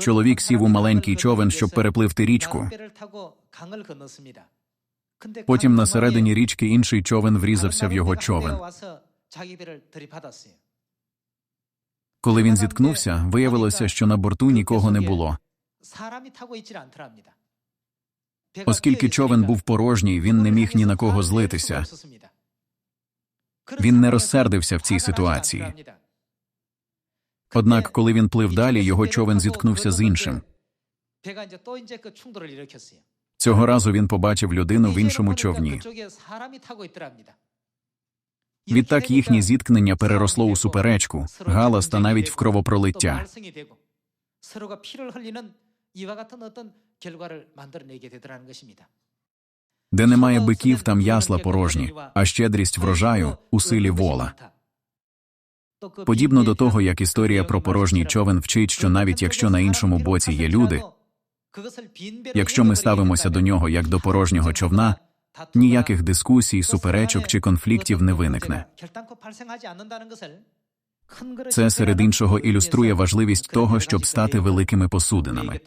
Чоловік сів у маленький човен, щоб перепливти річку. Потім на середині річки інший човен врізався в його човен. Коли він зіткнувся, виявилося, що на борту нікого не було. Оскільки човен був порожній, він не міг ні на кого злитися. Він не розсердився в цій ситуації. Однак, коли він плив далі, його човен зіткнувся з іншим. Цього разу він побачив людину в іншому човні. Відтак їхнє зіткнення переросло у суперечку, галас та навіть в кровопролиття. Де немає биків, там ясла порожні, а щедрість врожаю у силі вола. Подібно до того, як історія про порожній човен вчить, що навіть якщо на іншому боці є люди, якщо ми ставимося до нього як до порожнього човна, ніяких дискусій, суперечок чи конфліктів не виникне. Це серед іншого ілюструє важливість того, щоб стати великими посудинами.